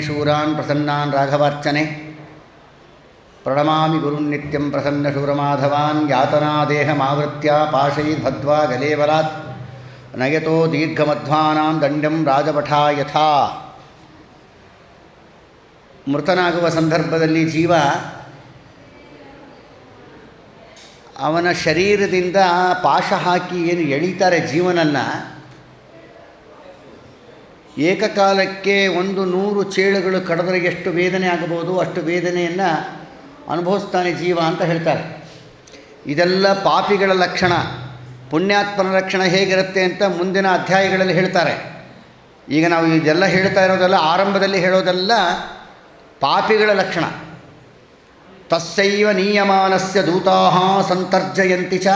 ಶೂರಾನ್ ಪ್ರಸನ್ನಾನ್ ರಾಘವಾರ್ಚನೆ. ಪ್ರಣಮಾಮಿ ಗುರುನ್ ನಿತ್ಯಂ ಪ್ರಸನ್ನ ಶೂರಮಾಧವಾನ್ ಯಾತನಾದೇಹಮಾವೃತ್ಯ ಭದ್ವಾ ಗಲೇವಲಾತ್ ನಯತೋ ದೀರ್ಘಮಧ್ವಾನಾಂ ದಂಡ್ಯಂ ರಾಜಪಠಾ ಯಥಾ ಮೃತನಾಗುವ ಸಂದರ್ಭದಲ್ಲಿ ಜೀವ ಅವನ ಶರೀರದಿಂದ ಪಾಶ ಹಾಕಿ ಏನು ಎಳೀತಾರೆ ಜೀವನನ್ನು ಏಕಕಾಲಕ್ಕೆ ಒಂದು ನೂರು ಚೇಳುಗಳು ಕಡದರೆ ಎಷ್ಟು ವೇದನೆ ಆಗಬಹುದು, ಅಷ್ಟು ವೇದನೆಯನ್ನು ಅನುಭವಿಸ್ತಾನೆ ಜೀವ ಅಂತ ಹೇಳ್ತಾರೆ. ಇದೆಲ್ಲ ಪಾಪಿಗಳ ಲಕ್ಷಣ, ಪುಣ್ಯಾತ್ಮನ ಲಕ್ಷಣ ಹೇಗಿರುತ್ತೆ ಅಂತ ಮುಂದಿನ ಅಧ್ಯಾಯಗಳಲ್ಲಿ ಹೇಳ್ತಾರೆ. ಈಗ ನಾವು ಇದೆಲ್ಲ ಹೇಳ್ತಾ ಇರೋದೆಲ್ಲ, ಆರಂಭದಲ್ಲಿ ಹೇಳೋದೆಲ್ಲ ಪಾಪಿಗಳ ಲಕ್ಷಣ. ತಸ್ಸೈವ ನೀಯಮಾನಸ್ಯ ದೂತಾಹ ಸಂತರ್ಜಯಂತಿ ಚ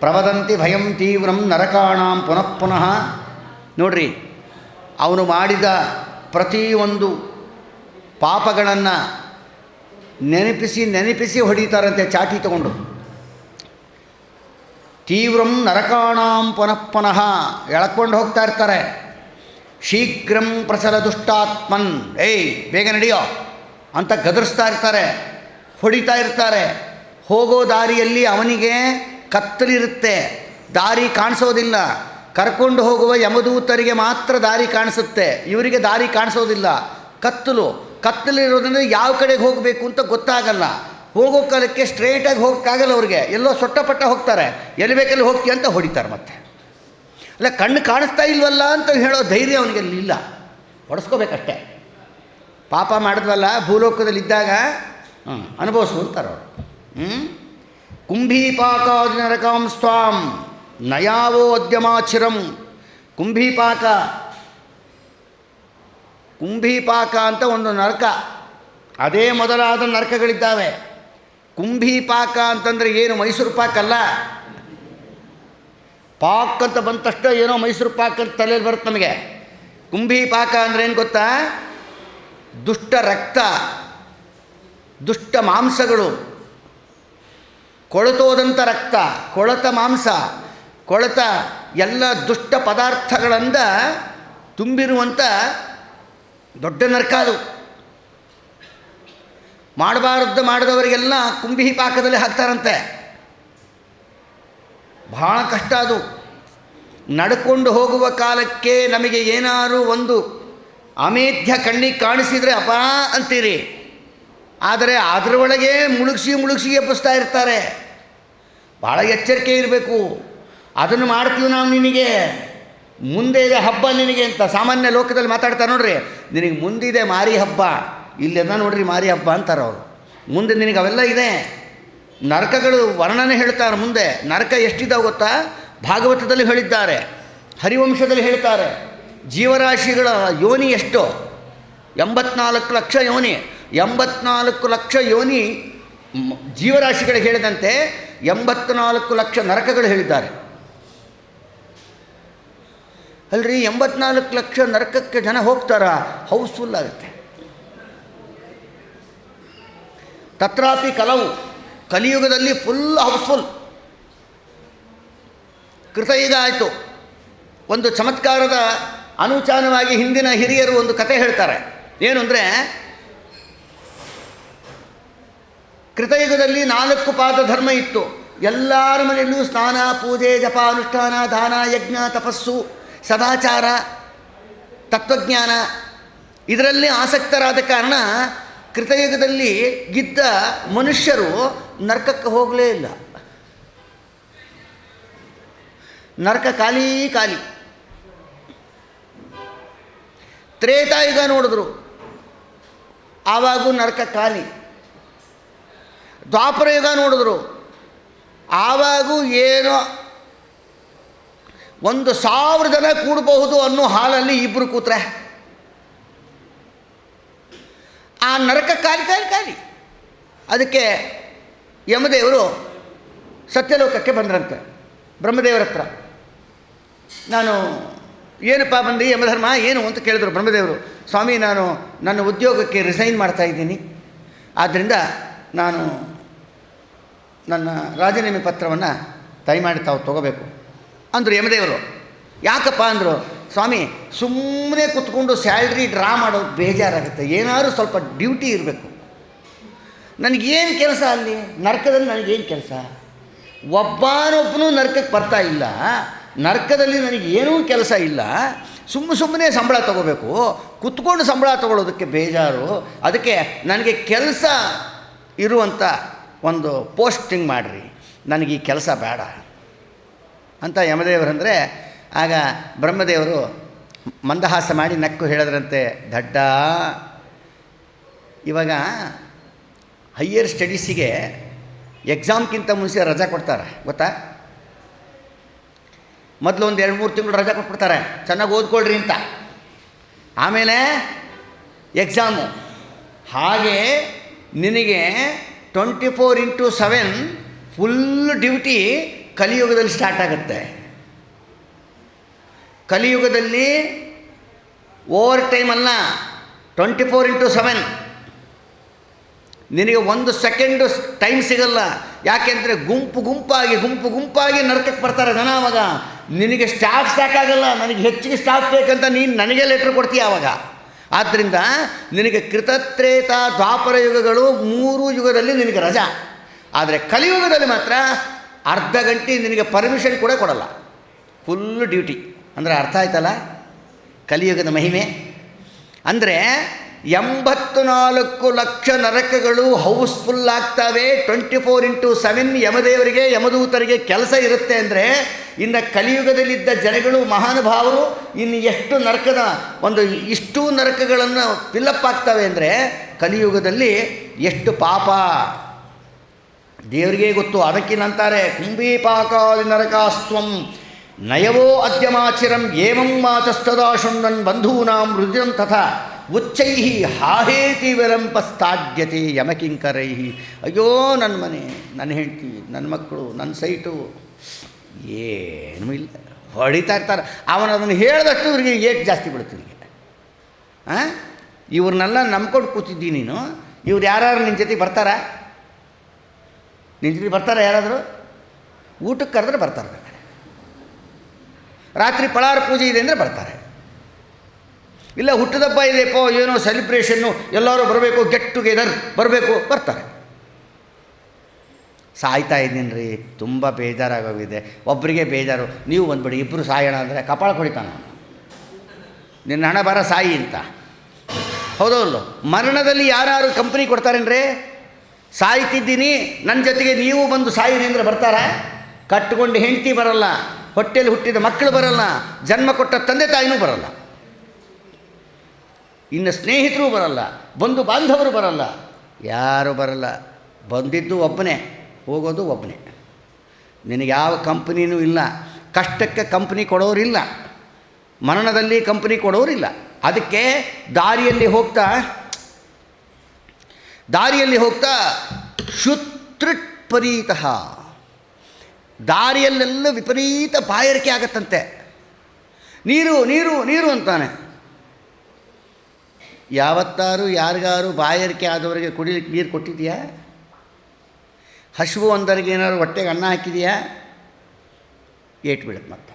ಪ್ರವದಂತಿ ಭಯಂ ತೀವ್ರಂ ನರಕಾಣಾಂ ಪುನಃ ಪುನಃ. ನೋಡ್ರಿ ಅವನು ಮಾಡಿದ ಪ್ರತಿಯೊಂದು ಪಾಪಗಳನ್ನು ನೆನಪಿಸಿ ನೆನಪಿಸಿ ಹೊಡಿತಾರಂತೆ ಚಾಟಿ ತಗೊಂಡು. ತೀವ್ರಂ ನರಕಾಣಾಂ ಪುನಃ ಪುನಃ ಎಳ್ಕೊಂಡು ಹೋಗ್ತಾ ಇರ್ತಾರೆ. ಶೀಘ್ರಂ ಪ್ರಸಲ ದುಷ್ಟಾತ್ಮನ್. ಏಯ್, ಬೇಗ ನಡೆಯೋ. ಅಂತ ಗದರಿಸ್ತಾ ಇರ್ತಾರೆ. ಹೊಡಿತಾ ಇರ್ತಾರೆ. ಹೋಗೋ ದಾರಿಯಲ್ಲಿ ಅವನಿಗೆ ಕತ್ತಲಿರುತ್ತೆ. ದಾರಿ ಕಾಣಿಸೋದಿಲ್ಲ. ಕರ್ಕೊಂಡು ಹೋಗುವ ಯಮದೂತರಿಗೆ ಮಾತ್ರ ದಾರಿ ಕಾಣಿಸುತ್ತೆ. ಇವರಿಗೆ ದಾರಿ ಕಾಣಿಸೋದಿಲ್ಲ. ಕತ್ತಲು. ಕತ್ತಲಿರೋದ್ರಿಂದ ಯಾವ ಕಡೆಗೆ ಹೋಗಬೇಕು ಅಂತ ಗೊತ್ತಾಗಲ್ಲ. ಹೋಗೋ ಕಾಲಕ್ಕೆ ಸ್ಟ್ರೇಟಾಗಿ ಹೋಗೋಕ್ಕಾಗಲ್ಲ ಅವ್ರಿಗೆ. ಎಲ್ಲೋ ಸೊಟ್ಟಪಟ್ಟ ಹೋಗ್ತಾರೆ. ಎಲ್ಲಿ ಬೇಕಲ್ಲಿ ಹೋಗ್ತೀಯ ಅಂತ ಹೊಡಿತಾರೆ ಮತ್ತೆ. ಅಲ್ಲ, ಕಣ್ಣು ಕಾಣಿಸ್ತಾ ಇಲ್ವಲ್ಲ ಅಂತ ಹೇಳೋ ಧೈರ್ಯ ಅವನಿಗೆ ಇಲ್ಲ. ಹೊಡೆಸ್ಕೋಬೇಕಷ್ಟೆ. ಪಾಪ ಮಾಡಿದ್ವಲ್ಲ ಭೂಲೋಕದಲ್ಲಿದ್ದಾಗ ಹ್ಞೂ ಅನುಭವಿಸು ಅಂತಾರೆ ಅವರು. ಹ್ಞೂ ಕುಂಭೀಪಾಕಾದಿ ನರಕಾಂ ಸ್ವಾಂ ನಯಾವೋ ಅದ್ಯಮಾಚಿರಂ. ಕುಂಭೀಪಾಕ. ಕುಂಭೀಪಾಕ ಅಂತ ಒಂದು ನರಕ. ಅದೇ ಮೊದಲಾದ ನರಕಗಳಿದ್ದಾವೆ. ಕುಂಭೀಪಾಕ ಅಂತಂದರೆ ಏನು? ಮೈಸೂರು ಪಾಕ್ ಅಲ್ಲ. ಪಾಕ್ ಅಂತ ಬಂದ ಏನೋ ಮೈಸೂರು ಪಾಕ್ ಅಂತ ತಲೆಯಲ್ಲಿ ಬರುತ್ತೆ ನಮಗೆ. ಕುಂಭೀಪಾಕ ಅಂದ್ರೆ ಏನು ಗೊತ್ತಾ? ದುಷ್ಟ ರಕ್ತ, ದುಷ್ಟ ಮಾಂಸಗಳು. ಕೊಳತೋದಂಥ ರಕ್ತ, ಕೊಳತ ಮಾಂಸ. ಕೊಳತ ಎಲ್ಲ ದುಷ್ಟ ಪದಾರ್ಥಗಳಿಂದ ತುಂಬಿರುವಂಥ ದೊಡ್ಡ ನರಕ ಅದು. ಮಾಡಬಾರದ್ದು ಮಾಡಿದವರಿಗೆಲ್ಲ ಕುಂಭಿ ಪಾಕದಲ್ಲಿ ಹಾಕ್ತಾರಂತೆ. ಬಹಳ ಕಷ್ಟ ಅದು. ನಡ್ಕೊಂಡು ಹೋಗುವ ಕಾಲಕ್ಕೆ ನಮಗೆ ಏನಾದರೂ ಒಂದು ಅಮೇಧ್ಯ ಕಣ್ಣಿಗೆ ಕಾಣಿಸಿದರೆ ಅಪಾ ಅಂತೀರಿ. ಆದರೆ ಅದರೊಳಗೆ ಮುಳುಗಿಸಿ ಮುಳುಗಿಸಿ ಎಬ್ಬಿಸ್ತಾ ಇರ್ತಾರೆ. ಭಾಳ ಎಚ್ಚರಿಕೆ ಇರಬೇಕು. ಅದನ್ನು ಮಾಡ್ತೀವಿ ನಾವು ನಿನಗೆ. ಮುಂದೆ ಇದೆ ಹಬ್ಬ ನಿನಗೆ ಅಂತ ಸಾಮಾನ್ಯ ಲೋಕದಲ್ಲಿ ಮಾತಾಡ್ತಾರೆ ನೋಡ್ರಿ. ನಿನಗೆ ಮುಂದಿದೆ ಮಾರಿ ಹಬ್ಬ. ಇಲ್ಲೆಲ್ಲ ನೋಡ್ರಿ ಮಾರಿ ಹಬ್ಬ ಅಂತಾರೆ ಅವರು. ಮುಂದೆ ನಿನಗೆ ಅವೆಲ್ಲ ಇದೆ. ನರಕಗಳು ವರ್ಣನೆ ಹೇಳ್ತಾರೆ ಮುಂದೆ. ನರಕ ಎಷ್ಟಿದಾವೆ ಗೊತ್ತಾ? ಭಾಗವತದಲ್ಲಿ ಹೇಳಿದ್ದಾರೆ. ಹರಿವಂಶದಲ್ಲಿ ಹೇಳ್ತಾರೆ. ಜೀವರಾಶಿಗಳ ಯೋನಿ ಎಷ್ಟು? ಎಂಬತ್ನಾಲ್ಕು ಲಕ್ಷ ಯೋನಿ. ಎಂಬತ್ನಾಲ್ಕು ಲಕ್ಷ ಯೋನಿ ಜೀವರಾಶಿಗಳಿಗೆ ಹೇಳಿದಂತೆ ಎಂಬತ್ನಾಲ್ಕು ಲಕ್ಷ ನರಕಗಳು ಹೇಳಿದ್ದಾರೆ. ಅಲ್ರಿ ಎಂಬತ್ನಾಲ್ಕು ಲಕ್ಷ ನರಕಕ್ಕೆ ಜನ ಹೋಗ್ತಾರ ಹೌಸ್ಫುಲ್ ಆಗುತ್ತೆ. ತತ್ರಾಪಿ ಕಲವು, ಕಲಿಯುಗದಲ್ಲಿ ಫುಲ್ ಹೌಸ್ಫುಲ್ ಕೃತಯುಗ ಆಯಿತು. ಒಂದು ಚಮತ್ಕಾರದ ಅನುಚಾನವಾಗಿ ಹಿಂದಿನ ಹಿರಿಯರು ಒಂದು ಕತೆ ಹೇಳ್ತಾರೆ. ಏನು ಅಂದರೆ ಕೃತಯುಗದಲ್ಲಿ ನಾಲ್ಕು ಪಾದ ಧರ್ಮ ಇತ್ತು. ಎಲ್ಲರ ಮನೆಯಲ್ಲೂ ಸ್ನಾನ, ಪೂಜೆ, ಜಪ, ಅನುಷ್ಠಾನ, ದಾನ, ಯಜ್ಞ, ತಪಸ್ಸು. ಸದಾಚಾರ, ತತ್ವಜ್ಞಾನ, ಇದರಲ್ಲಿ ಆಸಕ್ತರಾದ ಕಾರಣ ಕೃತಯುಗದಲ್ಲಿ ಗಿದ್ದ ಮನುಷ್ಯರು ನರಕಕ್ಕೆ ಹೋಗಲೇ ಇಲ್ಲ. ನರಕ ಖಾಲಿ ಖಾಲಿ. ತ್ರೇತಾಯುಗ ನೋಡಿದ್ರು. ಆವಾಗೂ ನರಕ ಖಾಲಿ. ದ್ವಾಪರ ಯುಗ ನೋಡಿದ್ರು. ಆವಾಗೂ ಏನೋ ಒಂದು ಸಾವಿರ ಜನ ಕೂಡಬಹುದು ಅನ್ನೋ ಹಾಲಲ್ಲಿ ಇಬ್ಬರು ಕೂತ್ರೆ. ಆ ನರಕ ಕಾಲಿ ಕಾಲಿ ಕಾಲಿ ಅದಕ್ಕೆ ಯಮದೇವರು ಸತ್ಯಲೋಕಕ್ಕೆ ಬಂದ್ರಂತೆ. ಬ್ರಹ್ಮದೇವರ ಹತ್ರ. ನಾನು ಏನಪ್ಪ ಬಂದು, ಯಮಧರ್ಮ ಏನು ಅಂತ ಕೇಳಿದ್ರು ಬ್ರಹ್ಮದೇವರು. ಸ್ವಾಮಿ, ನಾನು ನನ್ನ ಉದ್ಯೋಗಕ್ಕೆ ರಿಸೈನ್ ಮಾಡ್ತಾ ಇದ್ದೀನಿ. ಆದ್ದರಿಂದ ನಾನು ನನ್ನ ರಾಜೀನಾಮೆ ಪತ್ರವನ್ನು ದಯಮಾಡಿ ತಾವು ತೊಗೋಬೇಕು. ಅಂದರು ಯಮದೇವರು. ಯಾಕಪ್ಪ ಅಂದರು, ಸ್ವಾಮಿ ಸುಮ್ಮನೆ ಕುತ್ಕೊಂಡು ಸ್ಯಾಲ್ರಿ ಡ್ರಾ ಮಾಡೋದು ಬೇಜಾರಾಗುತ್ತೆ. ಏನಾದರೂ ಸ್ವಲ್ಪ ಡ್ಯೂಟಿ ಇರಬೇಕು. ನನಗೇನು ಕೆಲಸ ಅಲ್ಲಿ? ನರಕದಲ್ಲಿ ನನಗೇನು ಕೆಲಸ? ಒಬ್ಬನೊಬ್ಬನು ನರಕಕ್ಕೆ ಬರ್ತಾ ಇಲ್ಲ. ನರಕದಲ್ಲಿ ನನಗೆ ಏನೂ ಕೆಲಸ ಇಲ್ಲ. ಸುಮ್ಮ ಸುಮ್ಮನೆ ಸಂಬಳ ತಗೋಬೇಕು. ಕುತ್ಕೊಂಡು ಸಂಬಳ ತಗೊಳ್ಳೋದಕ್ಕೆ ಬೇಜಾರು. ಅದಕ್ಕೆ ನನಗೆ ಕೆಲಸ ಇರುವಂಥ ಒಂದು ಪೋಸ್ಟಿಂಗ್ ಮಾಡಿರಿ. ನನಗೆ ಈ ಕೆಲಸ ಬೇಡ. ಅಂತ ಯಮದೇವರಂದರೆ ಆಗ ಬ್ರಹ್ಮದೇವರು ಮಂದಹಾಸ ಮಾಡಿ ನಕ್ಕು ಹೇಳಿದ್ರಂತೆ, ದಡ್ಡ, ಇವಾಗ ಹೈಯರ್ ಸ್ಟಡೀಸಿಗೆ ಎಕ್ಸಾಮ್ಗಿಂತ ಮುಂಚೆ ರಜಾ ಕೊಡ್ತಾರೆ, ಗೊತ್ತಾ? ಮೊದಲು ಒಂದು ಎರಡು ಮೂರು ತಿಂಗಳು ರಜಾ ಕೊಟ್ಬಿಡ್ತಾರೆ, ಚೆನ್ನಾಗಿ ಓದ್ಕೊಳ್ರಿ ಅಂತ. ಆಮೇಲೆ ಎಕ್ಸಾಮು ಹಾಗೆ ನಿನಗೆ twenty four into seven full duty ಕಲಿಯುಗದಲ್ಲಿ ಸ್ಟಾರ್ಟ್ ಆಗುತ್ತೆ. ಕಲಿಯುಗದಲ್ಲಿ ಓವರ್ ಟೈಮ್ ಅಲ್ಲ, ಟ್ವೆಂಟಿ ಫೋರ್ ಇಂಟು ಸೆವೆನ್. ನಿನಗೆ ಒಂದು ಸೆಕೆಂಡು ಟೈಮ್ ಸಿಗಲ್ಲ. ಯಾಕೆಂದರೆ ಗುಂಪು ಗುಂಪಾಗಿ ಗುಂಪು ಗುಂಪಾಗಿ ನರಕಕ್ಕೆ ಬರ್ತಾರೆ ಜನ ಆವಾಗ ನಿನಗೆ ಸ್ಟಾಫ್ ಸಾಕಾಗಲ್ಲ ನನಗೆ ಹೆಚ್ಚಿಗೆ ಸ್ಟಾಫ್ ಬೇಕಂತ ನೀನು ನನಗೆ ಲೆಟ್ರ್ ಕೊಡ್ತೀಯ ಆವಾಗ ಆದ್ದರಿಂದ ನಿನಗೆ ಕೃತತ್ರೇತ ದ್ವಾಪರ ಯುಗಗಳು ಮೂರು ಯುಗದಲ್ಲಿ ನಿನಗೆ ರಜಾ. ಆದರೆ ಕಲಿಯುಗದಲ್ಲಿ ಮಾತ್ರ ಅರ್ಧ ಗಂಟೆ ನಿನಗೆ ಪರ್ಮಿಷನ್ ಕೂಡ ಕೊಡಲ್ಲ. ಫುಲ್ ಡ್ಯೂಟಿ ಅಂದರೆ ಅರ್ಥ ಆಯ್ತಲ್ಲ? ಕಲಿಯುಗದ ಮಹಿಮೆ. ಅಂದರೆ ಎಂಬತ್ತು ನಾಲ್ಕು ಲಕ್ಷ ನರಕಗಳು ಹೌಸ್ಫುಲ್ ಆಗ್ತವೆ. ಟ್ವೆಂಟಿ ಫೋರ್ ಇಂಟು ಸೆವೆನ್ ಯಮದೇವರಿಗೆ, ಯಮದೂತರಿಗೆ ಕೆಲಸ ಇರುತ್ತೆ ಅಂದರೆ ಇನ್ನು ಕಲಿಯುಗದಲ್ಲಿದ್ದ ಜನಗಳು ಮಹಾನುಭಾವರು ಇನ್ನು ಎಷ್ಟು ನರಕದ ಒಂದು ಇಷ್ಟು ನರಕಗಳನ್ನು ಫಿಲ್ಲಪ್ ಆಗ್ತವೆ ಅಂದರೆ ಕಲಿಯುಗದಲ್ಲಿ ಎಷ್ಟು ಪಾಪ. ದೇವರಿಗೆ ಗೊತ್ತು. ಅದಕ್ಕಿನಂತಾರೆ ಕುಂಭೀಪಾಕಾದಿ ನರಕಾಸ್ತ್ವಂ ನಯವೋ ಅದ್ಯಮಾಚಿರಂ ಏಮಂ ಮಾತಸ್ತದಾ ಬಂಧೂನಾಂ ಹೃದಯಂ ತಥಾ ಉಚ್ಚೈ ಹಾಹೇತಿ ವಿರಂಪಸ್ತಾಡ್ಯತೆ ಯಮಕಿಂಕರೈ ಅಯ್ಯೋ ನನ್ನ ಮನೆ ನನ್ನ ಹೆಂಡತಿ ನನ್ನ ಮಕ್ಕಳು ನನ್ನ ಸೈಟು. ಏನೂ ಇಲ್ಲ. ಹೊಡಿತಾ ಇರ್ತಾರೆ. ಅವನು ಅದನ್ನು ಹೇಳಿದಷ್ಟು ಇವ್ರಿಗೆ ಏಟ್ ಜಾಸ್ತಿ ಬಿಡುತ್ತೆ ನಿನಗೆ ಹಾಂ ಇವ್ರನ್ನೆಲ್ಲ ನಂಬ್ಕೊಂಡು ಕೂತಿದ್ದೀನಿ ನೀನು. ಇವ್ರು ಯಾರು ನಿನ್ನ ಜೊತೆ ಬರ್ತಾರಾ? ನಿನ್ನ ಜೊತೆ ಬರ್ತಾರಾ ಯಾರಾದರೂ? ಊಟಕ್ಕೆ ಕರೆದ್ರೆ ಬರ್ತಾರೆ. ರಾತ್ರಿ ಪಳಾರ ಪೂಜೆ ಇದೆ ಅಂದರೆ ಬರ್ತಾರೆ. ಇಲ್ಲ ಹುಟ್ಟದಬ್ಬ ಪೋ, ಏನೋ ಸೆಲಿಬ್ರೇಷನ್ನು ಎಲ್ಲರೂ ಬರಬೇಕು ಗೆಟ್ ಟುಗೆದರ್ ಬರಬೇಕು, ಬರ್ತಾರೆ. ಸಾಯ್ತಾ ಇದ್ದೀನಿ ರೀ, ತುಂಬ ಬೇಜಾರಾಗೋಗಿದೆ. ಒಬ್ಬರಿಗೆ ಬೇಜಾರು, ನೀವು ಬಂದ್ಬಿಡಿ ಇಬ್ಬರು ಸಾಯೋಣ ಅಂದರೆ ಕಪಾಳ ಕೊಡಿತಾನ. ನಿನ್ನ ಹಣ ಬರ ಸಾಯಿ ಅಂತ. ಹೌದೌದು. ಮರಣದಲ್ಲಿ ಯಾರು ಕಂಪ್ನಿ ಕೊಡ್ತಾರೇನ್ರಿ? ಸಾಯ್ತಿದ್ದೀನಿ ನನ್ನ ಜೊತೆಗೆ ನೀವು ಬಂದು ಸಾಯಿರಿ ಅಂದರೆ ಬರ್ತಾರಾ? ಕಟ್ಟಿಕೊಂಡು ಹೆಂಡತಿ ಬರಲ್ಲ ಹೊಟ್ಟೆಯಲ್ಲಿ ಹುಟ್ಟಿದ ಮಕ್ಕಳು ಬರಲ್ಲ, ಜನ್ಮ ಕೊಟ್ಟ ತಂದೆ ತಾಯಿನೂ ಬರಲ್ಲ. ಇನ್ನು ಸ್ನೇಹಿತರು ಬರಲ್ಲ, ಬಂಧು ಬಾಂಧವರು ಬರಲ್ಲ. ಯಾರು ಬರಲ್ಲ, ಬಂದಿದ್ದು ಒಬ್ಬನೇ, ಹೋಗೋದು ಒಬ್ಬನೇ. ನಿನಗೆ ಯಾವ ಕಂಪ್ನಿನೂ ಇಲ್ಲ, ಕಷ್ಟಕ್ಕೆ ಕಂಪ್ನಿ ಕೊಡೋರಿಲ್ಲ, ಮರಣದಲ್ಲಿ ಕಂಪ್ನಿ ಕೊಡೋರಿಲ್ಲ. ಅದಕ್ಕೆ ದಾರಿಯಲ್ಲಿ ಹೋಗ್ತಾ ದಾರಿಯಲ್ಲಿ ಹೋಗ್ತಾ ಶುತ್ರುಟ್ಪರೀತಃ ದಾರಿಯಲ್ಲೆಲ್ಲ ವಿಪರೀತ ಬಾಯರಿಕೆ ಆಗತ್ತಂತೆ. ನೀರು ನೀರು ನೀರು ಅಂತಾನೆ. ಯಾವತ್ತಾರು, ಯಾರಿಗಾರು ಬಾಯರಿಕೆ ಆದವರಿಗೆ ಕುಡಿಲಿಕ್ಕೆ ನೀರು ಕೊಟ್ಟಿದೆಯಾ ಹಸಿವು ಒಂದರಿಗೆ ಏನಾದ್ರು ಹೊಟ್ಟೆಗೆ ಅನ್ನ ಹಾಕಿದೆಯಾ ಏಟ್ ಬೀಳುತ್ತೆ ಮತ್ತೆ.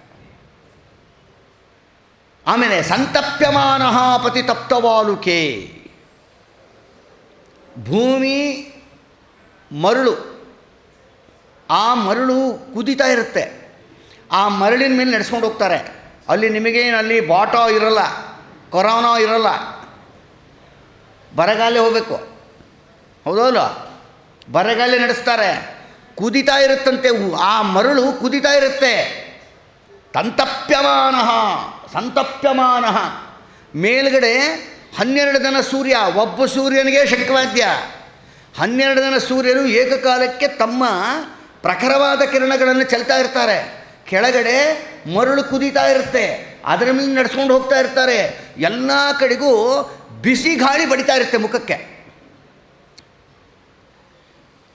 ಆಮೇಲೆ ಸಂತಪ್ಯಮಾನಃ ಪತಿ ತಪ್ತವಾಲುಕೆ ಭೂಮಿ ಮರಳು. ಆ ಮರಳು ಕುದೀತಾ ಇರುತ್ತೆ. ಆ ಮರಳಿನ ಮೇಲೆ ನಡೆಸ್ಕೊಂಡು ಹೋಗ್ತಾರೆ. ಅಲ್ಲಿ ನಿಮಗೇನು ಅಲ್ಲಿ ಬಾಟೋ ಇರಲ್ಲ ಕೊರೋನಾ ಇರಲ್ಲ. ಬರಗಾಲೆ ಹೋಗಬೇಕು. ಹೌದಲ್ಲ ಬರಗಾಲೇ ನಡೆಸ್ತಾರೆ. ಕುದಿತಾ ಇರುತ್ತಂತೆ ಆ ಮರಳು ಕುದಿತಾ ಇರುತ್ತೆ. ತಂತಪ್ಯಮಾನ ಸಂತಪ್ಯಮಾನ. ಮೇಲ್ಗಡೆ ಹನ್ನೆರಡು ಜನ ಸೂರ್ಯ, ಒಬ್ಬ ಸೂರ್ಯನಿಗೆ ಶಕ್ವಾದ್ಯ ಹನ್ನೆರಡು ಜನ ಸೂರ್ಯರು ಏಕಕಾಲಕ್ಕೆ ತಮ್ಮ ಪ್ರಖರವಾದ ಕಿರಣಗಳನ್ನು ಚೆಲ್ತಾ ಇರ್ತಾರೆ. ಕೆಳಗಡೆ ಮರಳು ಕುದೀತಾ ಇರುತ್ತೆ. ಅದರ ಮೇಲೆ ನಡೆಸ್ಕೊಂಡು ಹೋಗ್ತಾ ಇರ್ತಾರೆ. ಎಲ್ಲ ಕಡೆಗೂ ಬಿಸಿ ಗಾಳಿ ಬಡಿತಾ ಇರುತ್ತೆ ಮುಖಕ್ಕೆ.